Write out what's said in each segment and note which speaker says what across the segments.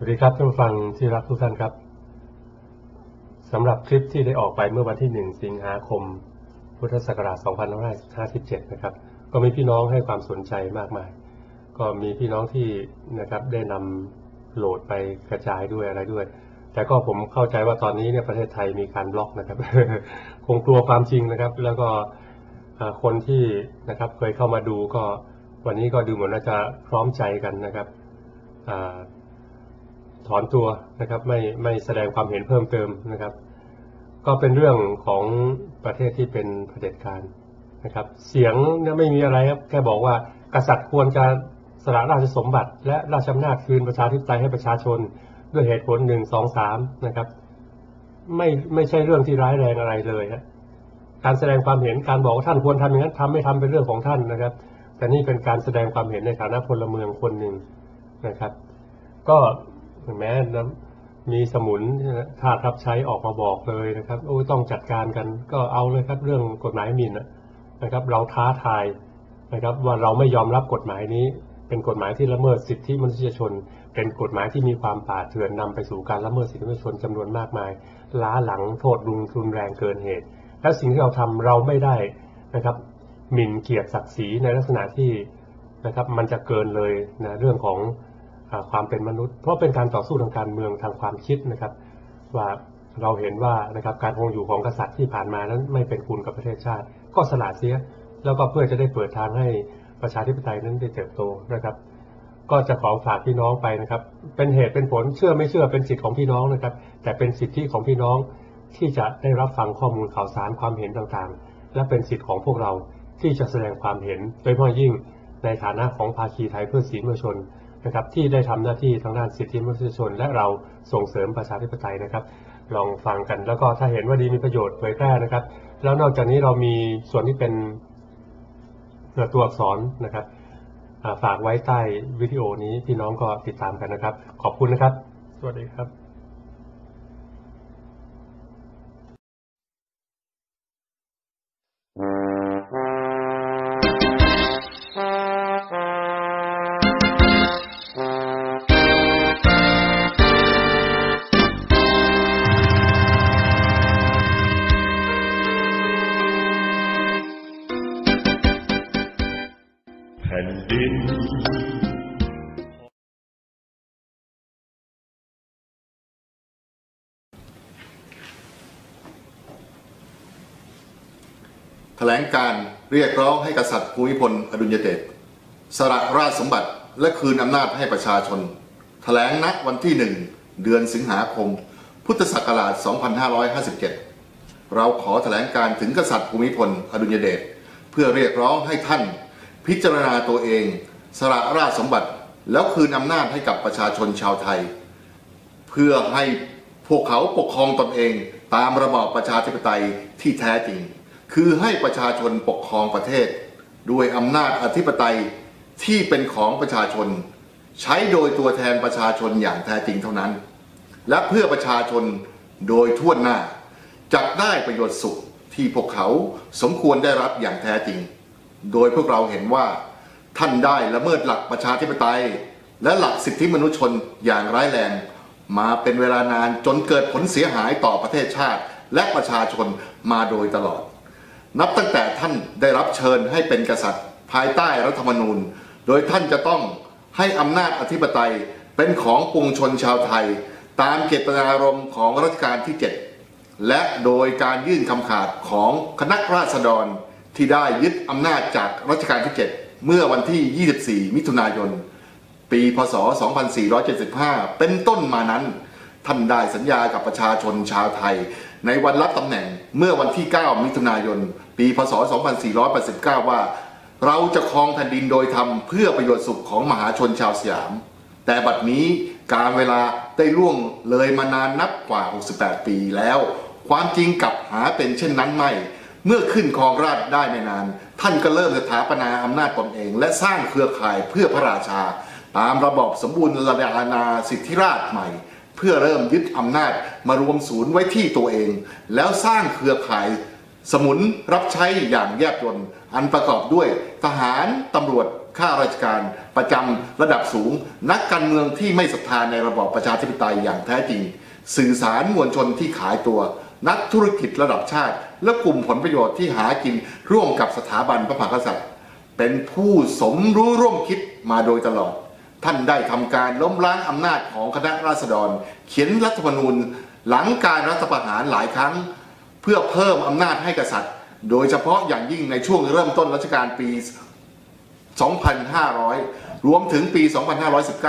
Speaker 1: สวัสดีครับท่านผู้ฟังที่รักทุกท่านครับสำหรับคลิปที่ได้ออกไปเมื่อวันที่ 1 สิงหาคม พุทธศักราช2557 นะครับ ก็มีพี่น้องให้ความสนใจมากมาย ก็มีพี่น้องที่นะครับได้นำโหลดไปกระจายด้วยอะไรด้วย แต่ก็ผมเข้าใจว่าตอนนี้เนี่ยประเทศไทยมีการบล็อกนะครับ คงกลัวความจริงนะครับ แล้วก็คนที่นะครับเคยเข้ามาดูก็วันนี้ก็ดูเหมือนว่าจะพร้อมใจกันนะครับอา ถอนตัวนะครับไม่ไม่แสดงความเห็นเพิ่มเติมนะครับ ก็เป็นเรื่องของประเทศที่เป็นเผด็จการนะครับ เสียงเนี่ยไม่มีอะไรครับแค่บอกว่ากษัตริย์ควรจะสละราชสมบัติและราชอำนาจคืนประชาธิปไตยให้ประชาชนด้วยเหตุผลหนึ่งสองสามนะครับ ไม่ไม่ใช่เรื่องที่ร้ายแรงอะไรเลยฮะการแสดงความเห็นการบอกว่าท่านควรทำอย่างนั้นทำไม่ทำเป็นเรื่องของท่านนะครับ แต่นี่เป็นการแสดงความเห็นในฐานะพลเมืองคนหนึ่งนะครับ ก็ แม้นะมีสมุนทาสรับใช้ออกมาบอกเลยนะครับโอ้ยต้องจัดการกันก็เอาเลยครับเรื่องกฎหมายหมิ่นนะครับ เราท้าทายนะครับ ว่าเราไม่ยอมรับกฎหมายนี้ เป็นกฎหมายที่ละเมิดสิทธิมนุษยชน เป็นกฎหมายที่มีความป่าเถื่อนนำไปสู่การละเมิดสิทธิมนุษยชนจำนวนมากมาย ล้าหลังโทษรุนรุนแรงเกินเหตุ และสิ่งที่เราทำเราไม่ได้นะครับ หมิ่นเกียรติศักดิ์ศรีในลักษณะที่นะครับ มันจะเกินเลยนะเรื่องของ ความเป็นมนุษย์ เพราะเป็นการต่อสู้ทางการเมืองทางความคิดนะครับ ว่าเราเห็นว่านะครับการคงอยู่ของกษัตริย์ที่ผ่านมานั้นไม่เป็นคุณกับประเทศชาติ ก็สละเสีย แล้วก็เพื่อจะได้เปิดทางให้ประชาธิปไตยนั้นได้เติบโตนะครับ ก็จะขอฝากพี่น้องไปนะครับ เป็นเหตุเป็นผลเชื่อไม่เชื่อเป็นสิทธิ์ของพี่น้องนะครับ แต่เป็นสิทธิของพี่น้องที่จะได้รับฟังข้อมูลข่าวสารความเห็นต่างๆ และเป็นสิทธิ์ของพวกเราที่จะแสดงความเห็นโดยเฉพาะยิ่งในฐานะของภาคีไทยเพื่อสีมวลชน นะครับที่ได้ทำหน้าที่ทางด้านสิทธิมนุษยชน และเราส่งเสริมประชาธิปไตยนะครับ ลองฟังกันแล้วก็ถ้าเห็นว่าดีมีประโยชน์เผยแพร่นะครับ แล้วนอกจากนี้เรามีส่วนที่เป็นตัวอักษรนะครับฝากไว้ใต้วิดีโอนี้พี่น้องก็ติดตามกันนะครับ ขอบคุณนะครับ สวัสดีครับ
Speaker 2: แถลงการเรียกร้องให้กษัตริย์ภูมิพลอดุลยเดชสละราชสมบัติและคืนอำนาจให้ประชาชน แถลงณวันที่หนึ่งเดือนสิงหาคม พุทธศักราช 2557 เราขอแถลงการถึงกษัตริย์ภูมิพลอดุลยเดชเพื่อเรียกร้องให้ท่าน พิจารณาตัวเอง สละราชสมบัติ แล้วคืนอำนาจให้กับประชาชนชาวไทย เพื่อให้พวกเขาปกครองตนเองตามระบอบประชาธิปไตยที่แท้จริง คือให้ประชาชนปกครองประเทศ ด้วยอำนาจอธิปไตยที่เป็นของประชาชน ใช้โดยตัวแทนประชาชนอย่างแท้จริงเท่านั้น และเพื่อประชาชนโดยทั่วหน้าจะได้ประโยชน์สุขที่พวกเขาสมควรได้รับอย่างแท้จริง โดยพวกเราเห็นว่า ท่านได้ละเมิดหลักประชาธิปไตย และหลักสิทธิมนุษยชนอย่างร้ายแรง มาเป็นเวลานานจนเกิดผลเสียหายต่อประเทศชาติ และประชาชนมาโดยตลอด นับตั้งแต่ท่านได้รับเชิญให้เป็นกษัตริย์ ภายใต้รัฐธรรมนูญ โดยท่านจะต้องให้อำนาจอธิปไตยเป็นของปวงชนชาวไทย ตามเจตนารมณ์ของรัชกาลที่ 7 และโดยการยื่นคำขาดของคณะราษฎรที่ได้ยึดอำนาจจากรัชกาลที่ 7 เมื่อวันที่ 24 มิถุนายน ปี พศ 2475 เป็นต้นมานั้น ท่านได้สัญญากับประชาชนชาวไทย ในวันรับตำแหน่งเมื่อวันที่ 9 มิถุนายน ปี พศ 2489 ว่า เราจะครองแผ่นดินโดยธรรมเพื่อประโยชน์สุขของมหาชนชาวสยาม แต่บัดนี้การเวลาได้ล่วงเลยมานานนับกว่า 68 ปีแล้ว ความจริงกลับหาเป็นเช่นนั้นไม่ เมื่อขึ้นครองราชได้ไม่นาน ท่านก็เริ่มสถาปนาอำนาจตนเอง และสร้างเครือข่ายเพื่อพระราชา ตามระบอบสมบูรณ์ระดานาสิทธิราชใหม่ เพื่อเริ่มยึดอำนาจมารวมศูนย์ไว้ที่ตัวเอง แล้วสร้างเครือข่าย สมุนรับใช้อย่างแยบยลอันประกอบด้วยทหารตำรวจข้าราชการประจำระดับสูง นักการเมืองที่ไม่ศรัทธาในระบอบประชาธิปไตยอย่างแท้จริง สื่อสารมวลชนที่ขายตัว นักธุรกิจระดับชาติ และกลุ่มผลประโยชน์ที่หากินร่วมกับสถาบันพระมหากษัตริย์ เป็นผู้สมรู้ร่วมคิดมาโดยตลอด ท่านได้ทำการล้มล้างอำนาจของคณะราษฎร เขียนรัฐธรรมนูญหลังการรัฐประหารหลายครั้ง เพื่อเพิ่มอำนาจให้กษัตริย์ โดยเฉพาะอย่างยิ่งในช่วงเริ่มต้นรัชกาลปี 2,500 รวมถึงปี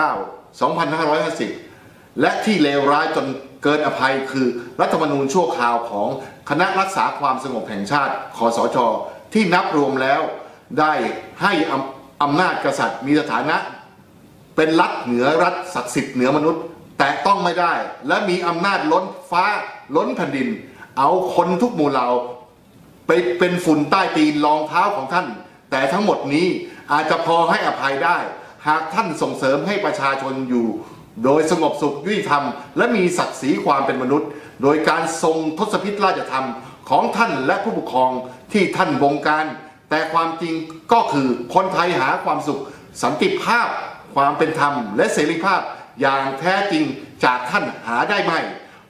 Speaker 2: 2,519 2,550 และที่เลวร้ายจนเกินอภัยคือรัฐธรรมนูญชั่วคราวของคณะรักษาความสงบแห่งชาติคอสช ที่นับรวมแล้วได้ให้อำอำนาจกษัตริย์มีสถานะ เป็นรัฐเหนือรัฐศักดิ์สิทธิ์เหนือมนุษย์ แต่ต้องไม่ได้ และมีอำนาจล้นฟ้าล้นแผ่นดิน เอาคนทุกหมู่เหล่าไปเป็นฝุ่นใต้ตีนรองเท้าของท่าน แต่ทั้งหมดนี้อาจจะพอให้อภัยได้ หากท่านส่งเสริมให้ประชาชนอยู่ โดยสงบสุขยุติธรรม และมีศักดิ์ศรีความเป็นมนุษย์ โดยการทรงทศพิธราชธรรมของท่านและผู้ปกครองที่ท่านบงการ แต่ความจริงก็คือคนไทยหาความสุขสันติภาพ ความเป็นธรรมและเสรีภาพอย่างแท้จริงจากท่านหาได้ไหม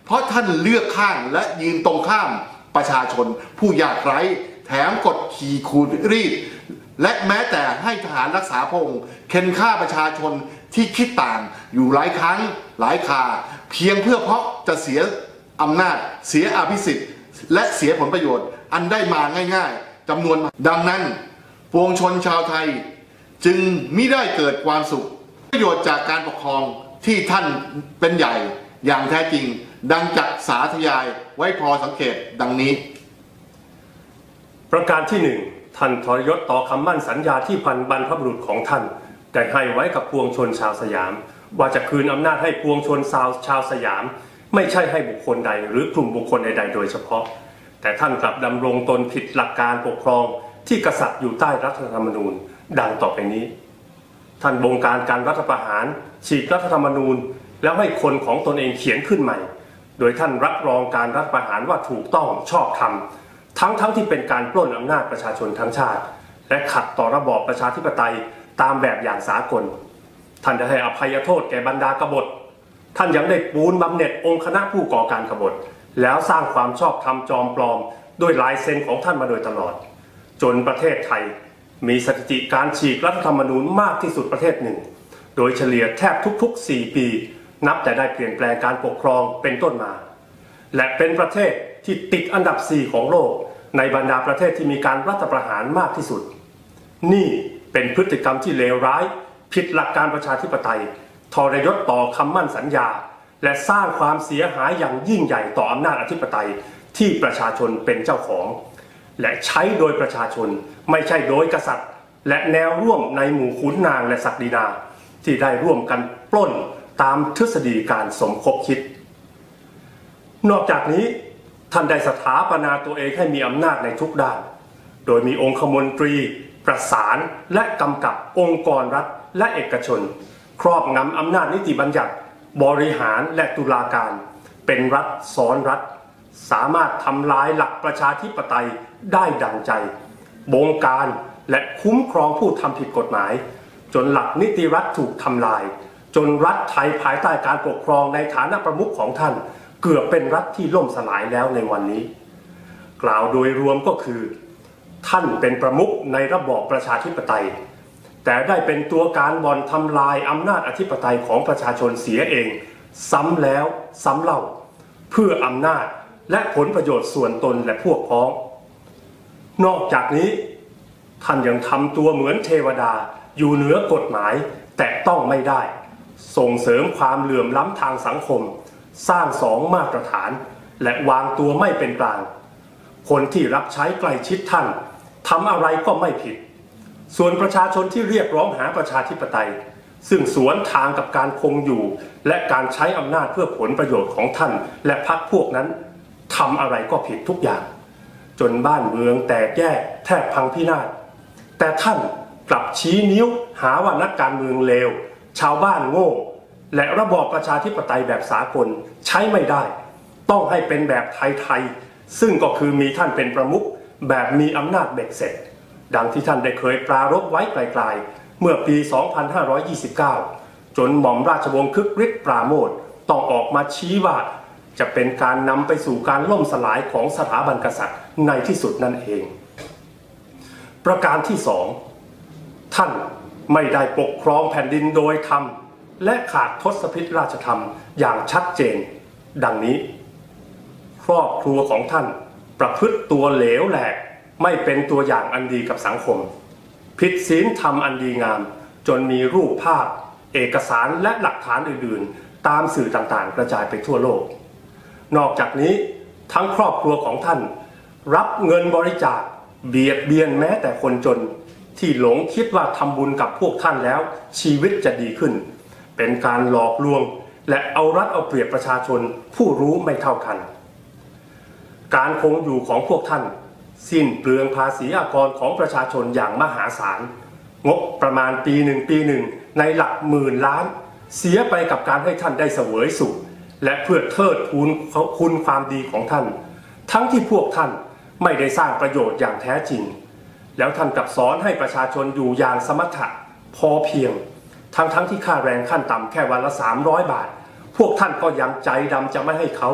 Speaker 2: เพราะท่านเลือกข้างและยืนตรงข้ามประชาชนผู้ยากไร้แถมกดขี่ขูดรีด และแม้แต่ให้ทหารรักษาพงค์เค้นฆ่าประชาชนที่คิดต่างอยู่หลายครั้งหลายคา เพียงเพื่อเพราะจะเสียอำนาจ เสียอภิสิทธิ์ และเสียผลประโยชน์ อันได้มาง่ายๆจำนวนมาดังนั้น ปวงชนชาวไทย จึงไมิได้เกิดความสุข ประโยชน์จากการปกครองที่ท่านเป็นใหญ่อย่างแท้จริง ดังจักสาธยายไว้พอสังเกตดังนี้
Speaker 1: ประการที่หนึ่งท่านทรยศต่อคำมั่นสัญญาที่พันบรรพบุรุษของท่านได้ให้ไว้กับปวงชนชาวสยาม ว่าจะคืนอำนาจให้ปวงชนชาวชาวสยาม ไม่ใช่ให้บุคคลใด หรือกลุ่มบุคคลใดๆโดยเฉพาะ แต่ท่านกลับดำรงตนผิดหลักการปกครองที่กษัตริย์อยู่ใต้รัฐธรรมนูญ ดังต่อไปนี้ ท่านบงการการรัฐประหาร ฉีกรัฐธรรมนูญ แล้วให้คนของตนเองเขียนขึ้นใหม่ โดยท่านรับรองการรัฐประหารว่าถูกต้องชอบธรรมทั้งทั้งที่เป็นการปล้นอำนาจประชาชนทั้งชาติ และขัดต่อระบอบประชาธิปไตยตามแบบอย่างสากล ท่านได้ให้อภัยโทษแก่บรรดากบฏ ท่านยังได้ปูนบำเหน็จองค์คณะผู้ก่อการกบฏ แล้วสร้างความชอบธรรมจอมปลอม ด้วยลายเซ็นของท่านมาโดยตลอด จนประเทศไทย มีสถิติการฉีกรัฐธรรมนูญมากที่สุดประเทศหนึ่ง โดยเฉลี่ยแทบทุก ๆ 4 ปี นับแต่ได้เปลี่ยนแปลงการปกครองเป็นต้นมา และเป็นประเทศที่ติดอันดับ 4 ของโลก ในบรรดาประเทศที่มีการรัฐประหารมากที่สุด นี่เป็นพฤติกรรมที่เลวร้าย ผิดหลักการประชาธิปไตย ทรยศต่อคำมั่นสัญญา และสร้างความเสียหายอย่างยิ่งใหญ่ต่ออำนาจอธิปไตยที่ประชาชนเป็นเจ้าของ และใช้โดยประชาชน ไม่ใช่โดยกษัตริย์ และแนวร่วมในหมู่ขุนนางและศักดินา ที่ได้ร่วมกันปล้นตามทฤษฎีการสมคบคิด นอกจากนี้ท่านได้สถาปนาตัวเองให้มีอำนาจในทุกด้าน โดยมีองคมนตรี ประสานและกำกับองค์กรรัฐและเอกชน ครอบงำอำนาจนิติบัญญัติ บริหารและตุลาการ เป็นรัฐซ้อนรัฐ สามารถทำลายหลักประชาธิปไตยได้ดังใจ บงการและคุ้มครองผู้ทำผิดกฎหมาย จนหลักนิติรัฐถูกทำลาย จนรัฐไทยภายใต้การปกครองในฐานะประมุขของท่าน เกือบเป็นรัฐที่ล่มสลายแล้วในวันนี้ กล่าวโดยรวมก็คือ ท่านเป็นประมุขในระบอบประชาธิปไตย แต่ได้เป็นตัวการบ่อนทำลายอำนาจอธิปไตยของประชาชนเสียเอง ซ้ำแล้วซ้ำเล่า เพื่ออำนาจ และผลประโยชน์ส่วนตนและพวกพ้อง นอกจากนี้ท่านยังทำตัวเหมือนเทวดาอยู่เหนือกฎหมายแต่ต้องไม่ได้ ส่งเสริมความเหลื่อมล้ำทางสังคม สร้างสองมาตรฐาน และวางตัวไม่เป็นกลาง คนที่รับใช้ใกล้ชิดท่านทำอะไรก็ไม่ผิด ส่วนประชาชนที่เรียกร้องหาประชาธิปไตย ซึ่งสวนทางกับการคงอยู่ และการใช้อำนาจเพื่อผลประโยชน์ของท่าน และพรรคพวกนั้น ทำอะไรก็ผิดทุกอย่าง จนบ้านเมืองแตกแยกแทบพังพินาศแต่ท่านกลับชี้นิ้วหาว่านักการเมืองเลว ชาวบ้านโง่ และระบอบประชาธิปไตยแบบสากลใช้ไม่ได้ ต้องให้เป็นแบบไทยๆซึ่งก็คือมีท่านเป็นประมุขแบบมีอำนาจเบ็ดเสร็จ ดังที่ท่านได้เคยปรารบไว้ไกลๆ เมื่อปี 2529 จนหม่อมราชวงศ์คึกฤทธิ์ปราโมทต้องออกมาชี้ว่า จะเป็นการนำไปสู่การล่มสลายของสถาบันกษัตริย์ในที่สุดนั่นเอง ประการที่สองท่านไม่ได้ปกครองแผ่นดินโดยธรรมและขาดทศพิธราชธรรมอย่างชัดเจน ดังนี้ ครอบครัวของท่านประพฤติตัวเหลวแหลกไม่เป็นตัวอย่างอันดีกับสังคม ผิดศีลธรรมอันดีงาม จนมีรูปภาพ เอกสารและหลักฐานอื่นๆ ตามสื่อต่างๆ กระจายไปทั่วโลก นอกจากนี้ทั้งครอบครัวของท่าน รับเงินบริจาคเบียดเบียนแม้แต่คนจน ที่หลงคิดว่าทำบุญกับพวกท่านแล้ว ชีวิตจะดีขึ้น เป็นการหลอกลวง และเอารัดเอาเปรียบประชาชนผู้รู้ไม่เท่ากัน การคงอยู่ของพวกท่าน สิ้นเปลืองภาษีอากรของประชาชนอย่างมหาศาล งบประมาณปีหนึ่งปีหนึ่งในหลักหมื่นล้าน เสียไปกับการให้ท่านได้เสวยสุข และเพื่อเทิดทูนคุณความดีของท่าน ทั้งที่พวกท่านไม่ได้สร้างประโยชน์อย่างแท้จริง แล้วท่านกลับสอนให้ประชาชนอยู่อย่างสมถะพอเพียง ทั้งทั้งที่ค่าแรงขั้นต่ำแค่วันละ 300 บาท พวกท่านก็ยังใจดำจะไม่ให้เขา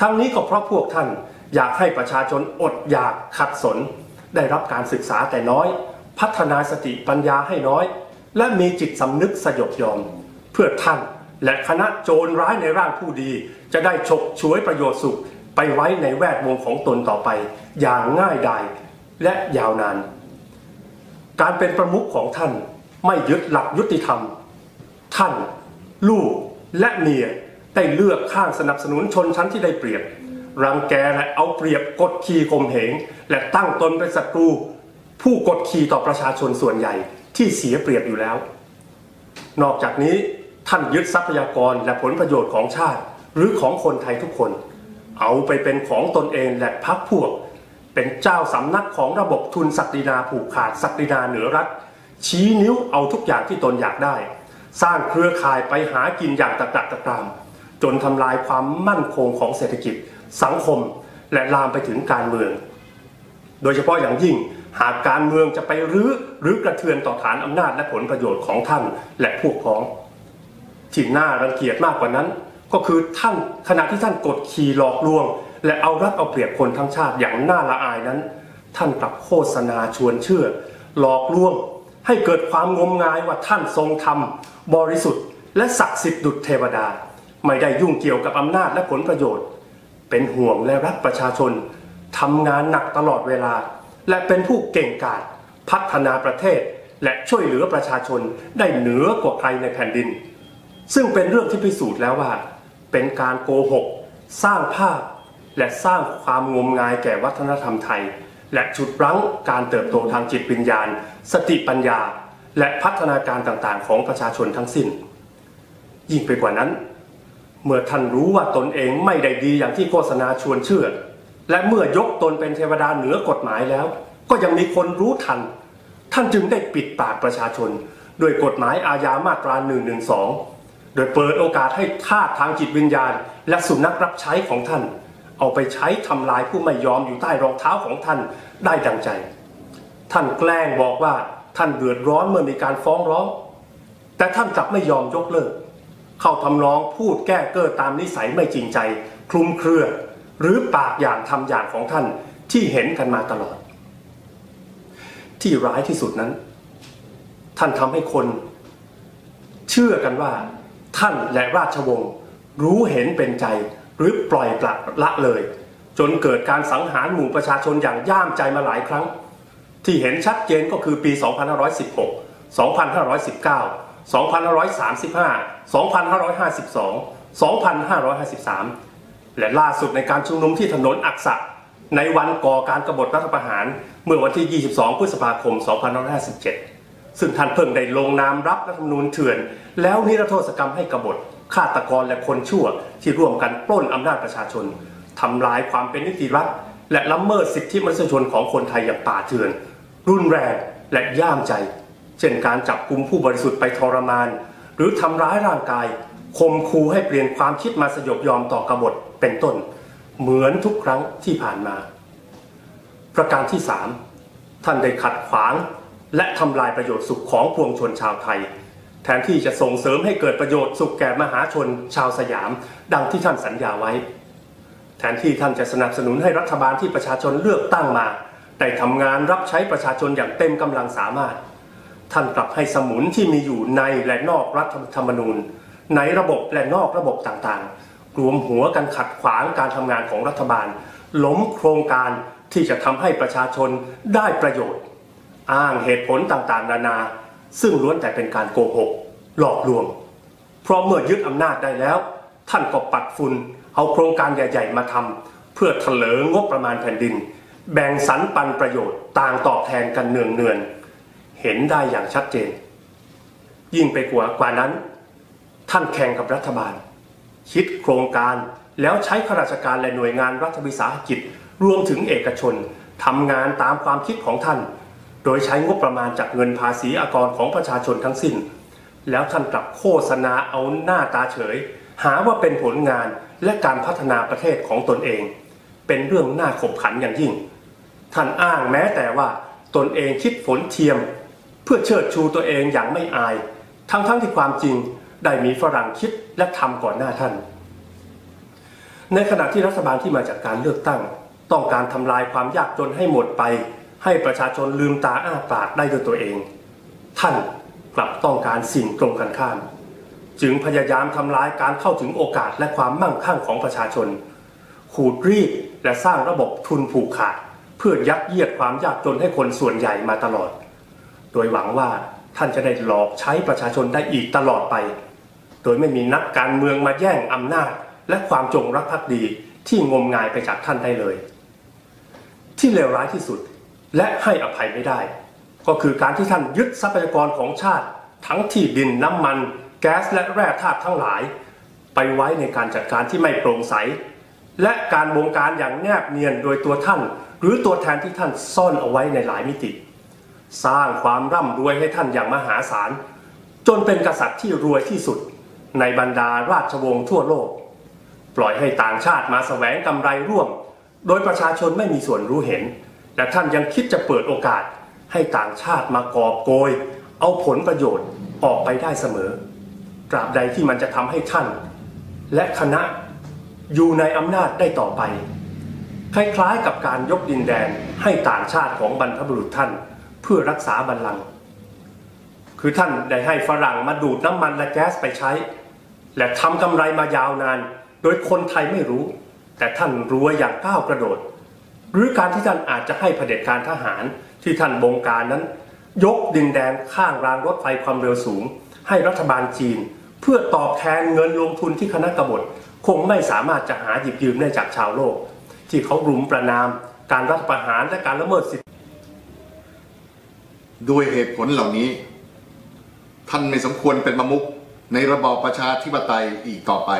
Speaker 1: ทั้งนี้ก็เพราะพวกท่านอยากให้ประชาชนอดอยากขัดสน ได้รับการศึกษาแต่น้อย พัฒนาสติปัญญาให้น้อย และมีจิตสำนึกสยบยอม เพื่อท่าน และคณะโจรร้ายในร่างผู้ดี จะได้ฉกฉวยประโยชน์สุขไปไว้ในแวดวงของตนต่อไป อย่างง่ายดายและยาวนาน การเป็นประมุขของท่านไม่ยึดหลักยุติธรรม ท่าน ลูกและเมียได้เลือกข้างสนับสนุนชนชั้นที่ได้เปรียบ รังแกและเอาเปรียบกดขี่ข่มเหง และตั้งตนเป็นศัตรู ผู้กดขี่ต่อประชาชนส่วนใหญ่ที่เสียเปรียบอยู่แล้ว นอกจากนี้ ท่านยึดทรัพยากรและผลประโยชน์ของชาติ หรือของคนไทยทุกคน เอาไปเป็นของตนเองและพักพวก เป็นเจ้าสำนักของระบบทุนศักดินาผูกขาดศักดินาเหนือรัฐ ชี้นิ้วเอาทุกอย่างที่ตนอยากได้ สร้างเครือข่ายไปหากินอย่างตะกรักตะกรามจนทำลายความมั่นคงของเศรษฐกิจ สังคม และลามไปถึงการเมือง โดยเฉพาะอย่างยิ่งหากการเมืองจะไปรื้อหรือกระเทือนต่อฐานอำนาจและผลประโยชน์ของท่านและพวกพ้อง ที่น่ารังเกียจมากกว่านั้น ก็คือท่านขณะที่ท่านกดขี่หลอกลวง และเอารัดเอาเปรียบคนทั้งชาติอย่างน่าละอายนั้น ท่านกลับโฆษณาชวนเชื่อ หลอกลวง ให้เกิดความงมงายว่าท่านทรงธรรม บริสุทธิ์ และศักดิ์สิทธิ์ดุจเทวดา ไม่ได้ยุ่งเกี่ยวกับอำนาจและผลประโยชน์ เป็นห่วงและรักประชาชนทำงานหนักตลอดเวลา และเป็นผู้เก่งกาจพัฒนาประเทศ และช่วยเหลือประชาชนได้เหนือกว่าใครในแผ่นดิน ซึ่งเป็นเรื่องที่พิสูจน์แล้วว่า เป็นการโกหก สร้างภาพ และสร้างความงมงายแก่วัฒนธรรมไทย และฉุดรั้งการเติบโตทางจิตวิญญาณ สติปัญญา และพัฒนาการต่างๆ ของประชาชนทั้งสิ้น ยิ่งไปกว่านั้น เมื่อท่านรู้ว่าตนเองไม่ได้ดีอย่างที่โฆษณาชวนเชื่อ และเมื่อยกตนเป็นเทวดาเหนือกฎหมายแล้ว ก็ยังมีคนรู้ทัน ท่านจึงได้ปิดปากประชาชนโดยกฎหมายอาญามาตรา1นึ โดยเปิดโอกาสให้ทาสทางจิตวิญญาณ และสุนัขรับใช้ของท่าน เอาไปใช้ทำลายผู้ไม่ยอมอยู่ใต้รองเท้าของท่านได้ดังใจ ท่านแกล้งบอกว่าท่านเดือดร้อนเมื่อมีการฟ้องร้อง แต่ท่านกลับไม่ยอมยกเลิก เข้าทำนองพูดแก้เก้อตามนิสัยไม่จริงใจ คลุมเครือ หรือปากอย่างทำอย่างของท่านที่เห็นกันมาตลอด ที่ร้ายที่สุดนั้น ท่านทำให้คน เชื่อกันว่า ท่านและราชวงศ์รู้เห็นเป็นใจหรือปล่อยปละละเลย จนเกิดการสังหารหมู่ประชาชนอย่างย่ามใจมาหลายครั้ง ที่เห็นชัดเจนก็คือปี 2516 2519 2535 2552 2553 และล่าสุดในการชุมนุมที่ถนนอักษะ ในวันก่อการกบฏรัฐประหารเมื่อวันที่ 22 พฤษภาคม 2557 ซึ่งท่านเพิ่งได้ลงนามรับรัฐธรรมนูญเถื่อน แล้วนิรโทษกรรมให้กบฏฆาตกรและคนชั่วที่ร่วมกันปล้นอำนาจประชาชนทำลายความเป็นนิติรัฐ และละเมิดสิทธิมนุษยชนของคนไทยอย่างป่าเถื่อน รุนแรงและย่ามใจ เช่นการจับกลุ่มผู้บริสุทธิ์ไปทรมาน หรือทำร้ายร่างกายข่มขู่ให้เปลี่ยนความคิดมาสยบยอมต่อกบฏเป็นต้น เหมือนทุกครั้งที่ผ่านมา ประการที่สามท่านได้ขัดขวาง และทำลายประโยชน์สุขของปวงชนชาวไทย แทนที่จะส่งเสริมให้เกิดประโยชน์สุขแก่มหาชนชาวสยาม ดังที่ท่านสัญญาไว้ แทนที่ท่านจะสนับสนุนให้รัฐบาลที่ประชาชนเลือกตั้งมาได้ทำงานรับใช้ประชาชนอย่างเต็มกำลังสามารถ ท่านกลับให้สมุนที่มีอยู่ในและนอกรัฐธรรมนูญ ในระบบและนอกระบบต่างๆ รวมหัวกันขัดขวางการทำงานของรัฐบาล ล้มโครงการที่จะทำให้ประชาชนได้ประโยชน์ อ้างเหตุผลต่างๆ นานา ซึ่งล้วนแต่เป็นการโกหก หลอกลวง เพราะเมื่อยึดอำนาจได้แล้ว ท่านก็ปัดฝุ่นเอาโครงการใหญ่ ๆ มาทำเพื่อเถลิงงบประมาณแผ่นดิน แบ่งสรรปันประโยชน์ต่างตอบแทนกันเนืองเนือนๆเห็นได้อย่างชัดเจน ยิ่งไปกว่ากว่านั้น ท่านแข่งกับรัฐบาล คิดโครงการแล้วใช้ข้าราชการและหน่วยงานรัฐวิสาหกิจ รวมถึงเอกชนทำงานตามความคิดของท่าน โดยใช้งบประมาณจากเงินภาษีอากรของประชาชนทั้งสิ้น แล้วท่านกลับโฆษณาเอาหน้าตาเฉย หาว่าเป็นผลงานและการพัฒนาประเทศของตนเอง เป็นเรื่องน่าขบขันอย่างยิ่ง ท่านอ้างแม้แต่ว่าตนเองคิดฝนเทียม เพื่อเชิดชูตัวเองอย่างไม่อาย ทั้งๆทที่ความจริงได้มีฝรั่งคิดและทำก่อนหน้าท่าน ในขณะที่รัฐบาลที่มาจากการเลือกตั้ง ต้องการทำลายความยากจนให้หมดไป ให้ประชาชนลืมตาอ้าปากได้ด้วยตัวเอง ท่านกลับต้องการสิ่งตรงกันข้าม จึงพยายามทำลายการเข้าถึงโอกาสและความมั่งคั่งของประชาชน ขูดรีดและสร้างระบบทุนผูกขาด เพื่อยัดเยียดความยากจนให้คนส่วนใหญ่มาตลอด โดยหวังว่าท่านจะได้หลอกใช้ประชาชนได้อีกตลอดไป โดยไม่มีนักการเมืองมาแย่งอำนาจ และความจงรักภักดีที่งมงายไปจากท่านได้เลย ที่เลวร้ายที่สุด และให้อภัยไม่ได้ ก็คือการที่ท่านยึดทรัพยากรของชาติ ทั้งที่ดินน้ำมัน แก๊สและแร่ธาตุทั้งหลาย ไปไว้ในการจัดการที่ไม่โปร่งใส และการบงการอย่างแนบเนียนโดยตัวท่าน หรือตัวแทนที่ท่านซ่อนเอาไว้ในหลายมิติ สร้างความร่ำรวยให้ท่านอย่างมหาศาล จนเป็นกษัตริย์ที่รวยที่สุด ในบรรดาราชวงศ์ทั่วโลก ปล่อยให้ต่างชาติมาแสวงกำไรร่วม โดยประชาชนไม่มีส่วนรู้เห็น และท่านยังคิดจะเปิดโอกาสให้ต่างชาติมากอบโกย เอาผลประโยชน์ออกไปได้เสมอตราบใดที่มันจะทำให้ท่าน และคณะอยู่ในอำนาจได้ต่อไป คล้ายๆกับการยกดินแดนให้ต่างชาติของบรรพบุรุษท่าน เพื่อรักษาบัลลังก์คือท่านได้ให้ฝรั่งมาดูดน้ำมันและแก๊สไปใช้ และทำกำไรมายาวนาน โดยคนไทยไม่รู้ แต่ท่านรวยอย่างก้าวกระโดด หรือการที่ท่านอาจจะให้เผด็จการทหารที่ท่านบงการนั้น ยกดินแดนข้างรางรถไฟความเร็วสูง ให้รัฐบาลจีน เพื่อตอบแทนเงินลงทุนที่คณะกบฏคงไม่สามารถจะหาหยิบยืมได้จากชาวโลก ที่เขารุมประนาม การรัฐประหารและการละเมิดสิทธิ
Speaker 2: ด้วยเหตุผลเหล่านี้ ท่านไม่สมควรเป็นประมุขในระบอบประชาธิปไตยอีกต่อไป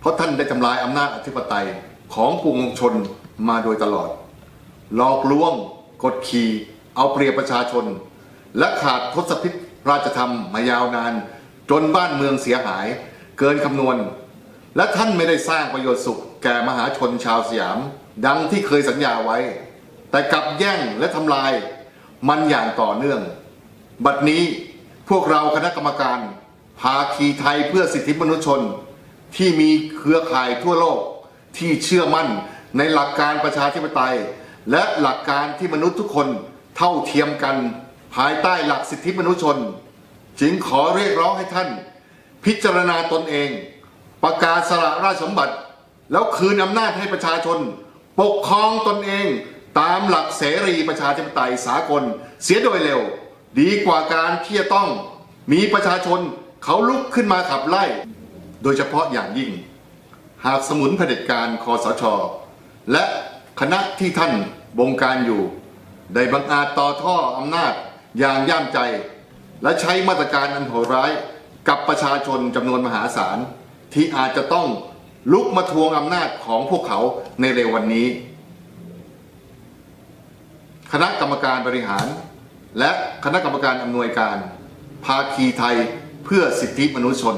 Speaker 2: เพราะท่านได้ทำลายอำนาจอธิปไตย ของปวงชนมาโดยตลอด หลอกลวง กดขี่เอาเปรียบประชาชน และขาดทศพิษราชธรรมมายาวนาน จนบ้านเมืองเสียหาย เกินคำนวณ และท่านไม่ได้สร้างประโยชน์สุขแก่มหาชนชาวสยาม ดังที่เคยสัญญาไว้ แต่กลับแย่งและทำลายมันอย่างต่อเนื่อง บัดนี้พวกเราคณะกรรมการภาคีไทยเพื่อสิทธิมนุษยชน ที่มีเครือข่ายทั่วโลก ที่เชื่อมั่นในหลักการประชาธิปไตย และหลักการที่มนุษย์ทุกคนเท่าเทียมกันภายใต้หลักสิทธิมนุษยชน จึงขอเรียกร้องให้ท่าน พิจารณาตนเอง ประกาศสละราชสมบัติ แล้วคืนอำนาจให้ประชาชน ปกครองตนเองตามหลักเสรีประชาธิปไตยสากลเสียโดยเร็ว ดีกว่าการที่จะต้องมีประชาชนเขาลุกขึ้นมาขับไล่ โดยเฉพาะอย่างยิ่ง หากสมุนเผด็จการคอสช และคณะที่ท่านบงการอยู่ ได้บังอาจต่อท่ออำนาจอย่างย่ามใจ และใช้มาตรการอันโหดร้ายกับประชาชนจำนวนมหาศาล ที่อาจจะต้องลุกมาทวงอำนาจของพวกเขาในเร็ววันนี้ คณะกรรมการบริหาร และคณะกรรมการอำนวยการ ภาคีไทยเพื่อสิทธิมนุษยชน